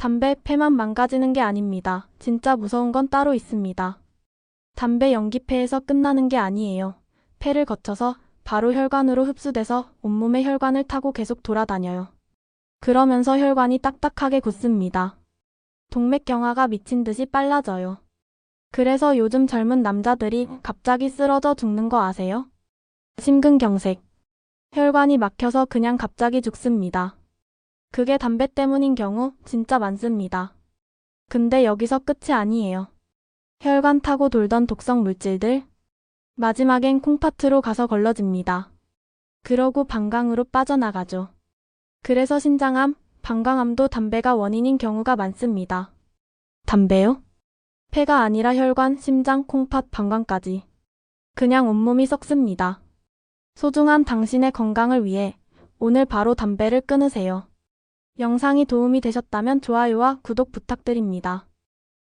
담배 폐만 망가지는 게 아닙니다. 진짜 무서운 건 따로 있습니다. 담배 연기 폐에서 끝나는 게 아니에요. 폐를 거쳐서 바로 혈관으로 흡수돼서 온몸의 혈관을 타고 계속 돌아다녀요. 그러면서 혈관이 딱딱하게 굳습니다. 동맥경화가 미친 듯이 빨라져요. 그래서 요즘 젊은 남자들이 갑자기 쓰러져 죽는 거 아세요? 심근경색. 혈관이 막혀서 그냥 갑자기 죽습니다. 그게 담배 때문인 경우 진짜 많습니다. 근데 여기서 끝이 아니에요. 혈관 타고 돌던 독성 물질들. 마지막엔 콩팥으로 가서 걸러집니다. 그러고 방광으로 빠져나가죠. 그래서 신장암, 방광암도 담배가 원인인 경우가 많습니다. 담배요? 폐가 아니라 혈관, 심장, 콩팥, 방광까지. 그냥 온몸이 썩습니다. 소중한 당신의 건강을 위해 오늘 바로 담배를 끊으세요. 영상이 도움이 되셨다면 좋아요와 구독 부탁드립니다.